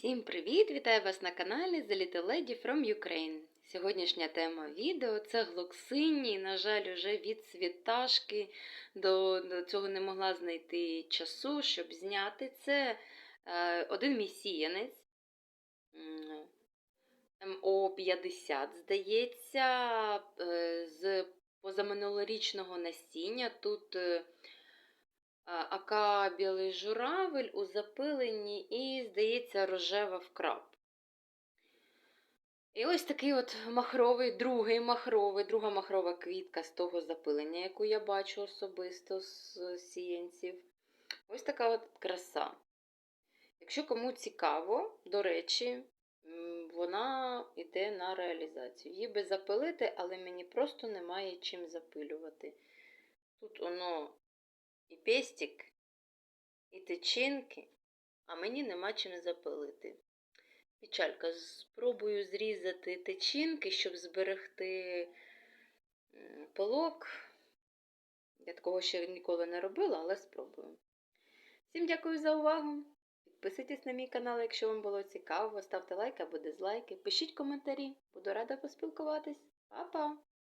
Всім привіт! Вітаю вас на каналі The Little Lady from Ukraine. Сьогоднішня тема відео це глоксинні. На жаль, уже від світашки до, до цього не могла знайти часу, щоб зняти. Це е, один мій сіянець МО50, здається, е, з позаминулорічного насіння. Тут е, Ака білий журавель у запиленні і, здається, рожева вкрап. І ось такий от махровий, другий махровий, друга махрова квітка з того запилення, яку я бачу особисто з сіянців. Ось така от краса. Якщо кому цікаво, до речі, вона йде на реалізацію. Її би запилити, але мені просто немає чим запилювати. Тут воно і пестик, і тичинки, а мені нема чим запилити. Печалька, спробую зрізати тичинки, щоб зберегти м, пилок. Я такого ще ніколи не робила, але спробую. Всім дякую за увагу. Підписуйтесь на мій канал, якщо вам було цікаво. Ставте лайк або дизлайки. Пишіть коментарі. Буду рада поспілкуватись. Па-па!